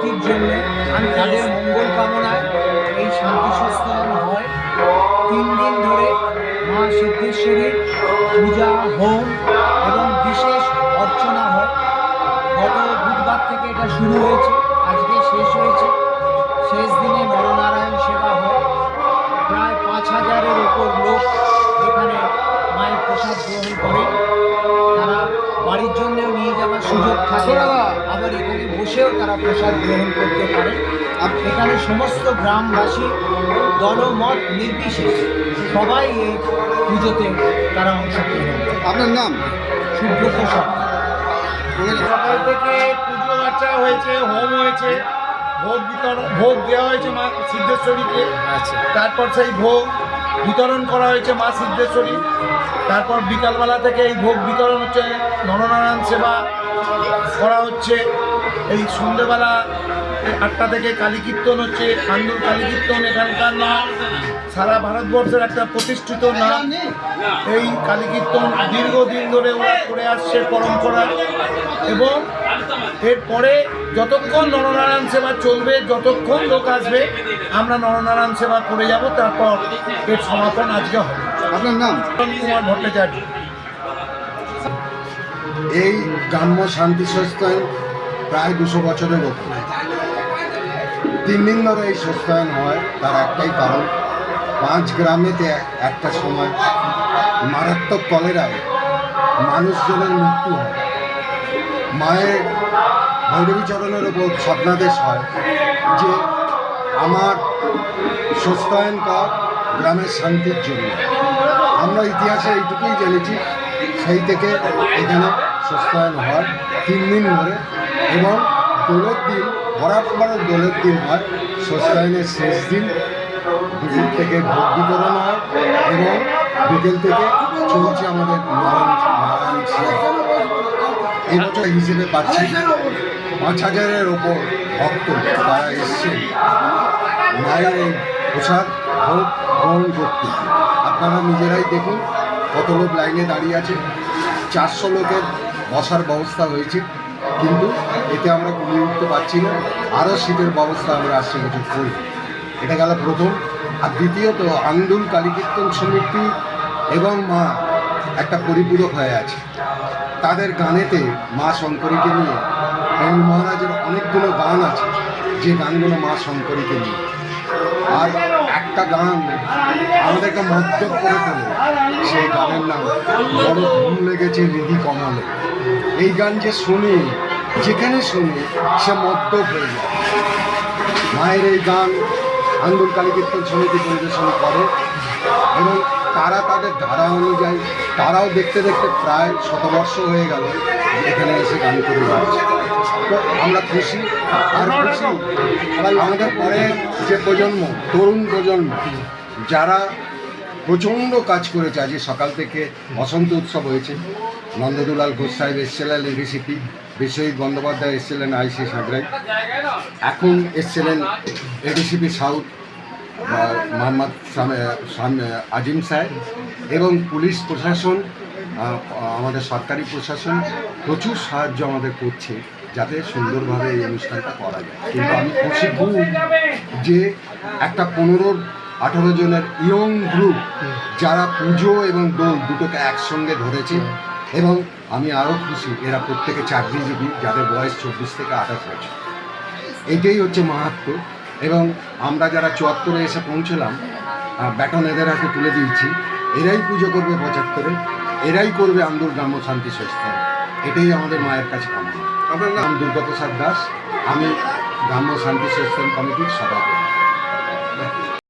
হয় জন্য তাদের মঙ্গল এই শান্তি সংস্থান হয় তিন দিন ধরে মা সিদ্ধেশ্বরীর পূজা হোম থাকে আবার এখানে বসেও তারা প্রসাদ গ্রহণ করতে পারে। আর এখানে সমস্ত গ্রামবাসী দলমত নির্বিশেষে সবাই এই পুজোতে তারা অংশগ্রহণ করে। আপনার নাম? সুব্রত সরকার সকাল থেকে পুজো আর্চা হয়েছে হোম হয়েছে ভোগ বিতরণ ভোগ দেওয়া হয়েছে মা সিদ্ধেশ্বরীকে। আচ্ছা। তারপর সেই ভোগ বিতরণ করা হয়েছে মা সিদ্ধেশ্বরী। তারপর বিকালবেলা থেকে এই ভোগ বিতরণ হচ্ছে নরনারায়ণ সেবা করা হচ্ছে। এই সন্ধ্যেবেলা আটটা থেকে কালী কীর্তন হচ্ছে আন্দুল কালী কীর্তন এখানকার নাম সারা ভারতবর্ষের একটা প্রতিষ্ঠিত নাম এই কালী কীর্তন দীর্ঘদিন ধরে ওরা করে আসছে পরম্পরা এবং এরপরে যতক্ষণ নরনারায়ণ সেবা চলবে যতক্ষণ লোক আসবে আমরা নরনারায়ণ সেবা করে যাব তারপর এর সমাপন আজকে হবে। আপনার নাম? কুমার ভট্টাচার্য। এই গ্রাম্য শান্তি সংস্থান প্রায় দুশো বছরের ওপর। তিন দিন ধরে এই সংস্থান হয়, তার একটাই কারণ, পাঁচ গ্রামেতে একটা সময় মারাত্মক কলেরায় মানুষজনের মৃত্যু হয়। মায়ের ভৈরবী চরণের ওপর স্বপ্নাদেশ হয় যে আমার স্বস্তায়ন কর গ্রামের শান্তির জন্য। আমরা ইতিহাসে এইটুকুই জেনেছি, সেই থেকে এখানে স্বস্তায়ন হয় তিন দিন ধরে এবং দোলের দিন বরাবর দোলের দিন হয়। স্বস্তায়নের শেষ দিন দুপুর থেকে ভোগ বিতরণ হয় এবং বিকেল থেকে চলছে আমাদের নারায়ণ নারায়ণ। এবছর হিসেবে পাচ্ছি পাঁচ হাজারের ওপর ভক্ত তারা এসছেন। মায়ের এই প্রসাদ, ভোগ গ্রহণ করতে। আপনারা নিজেরাই দেখুন কত লোক লাইনে দাঁড়িয়ে আছে। চারশো লোকের বসার ব্যবস্থা হয়েছে কিন্তু এতে আমরা কমিয়ে উঠতে পারছি না। আরও শীতের ব্যবস্থা আমরা আসছে বছর করি। এটা গেল প্রথম। আর দ্বিতীয়ত আন্দুল কালীকীর্তন সমিতি এবং মা একটা পরিপূরক হয়ে আছে। তাদের গানেতে মা শঙ্করীকে নিয়ে এবং মহারাজের অনেকগুলো গান আছে। যে গানগুলো মা শঙ্করীকে নিয়ে। আর একটা গান আমাদেরকে মধ্য করে তোলে, সেই গানের নাম বড় ভুল লেগেছে রিধি কমলে। এই গান যে শুনি, যেখানে শুনি সে মধ্য হয়ে যায়। মায়ের এই গান আন্দোলকালী কীর্তন সমিতি পরিবেশন করে এবং তারা তাদের ধারা অনুযায়ী, তারাও দেখতে দেখতে প্রায় শতবর্ষ হয়ে গেল এখানে এসে গান করে যাচ্ছে তো আমরা খুশি, আর খুশি আবার আমাদের পরে যে প্রজন্ম, তরুণ প্রজন্ম, যারা প্রচণ্ড কাজ করেছে, আজ সকাল থেকে বসন্ত উৎসব হয়েছে নন্দদুলাল ঘোষ সাহেব এসছিলেন রেসিপি বিশ্বজিৎ বন্দ্যোপাধ্যায় এসছিলেন আইসি সাঁকড়াই এখন এসছিলেন এডিসিপি সাউথ মোহাম্মদ আজিম সাহেব এবং পুলিশ প্রশাসন আমাদের সরকারি প্রশাসন প্রচুর সাহায্য আমাদের করছে যাতে সুন্দরভাবে এই অনুষ্ঠানটা করা যায়। কিন্তু আমি খুশি যে একটা পনেরো, আঠারো জনের ইয়ং গ্রুপ যারা পুজো এবং দোল দুটোকে একসঙ্গে ধরেছে এবং আমি আরও খুশি এরা প্রত্যেকে চাকরিজীবী, যাদের বয়স চব্বিশ থেকে আঠাশ বছর। এটাই হচ্ছে মাহাত্ম এবং আমরা যারা চুয়াত্তরে এসে পৌঁছলাম ব্যাটন এদের হাতে তুলে দিয়েছি। এরাই পুজো করবে পঁচাত্তরে এরাই করবে আন্দোল গ্রাম্য শান্তি সংস্থা এটাই আমাদের মায়ের কাছে কামনা। আপনার নাম? দুর্গাপ্রসাদ দাস আমি গ্রাম্য শান্তি সংস্থান কমিটির সভাপতি।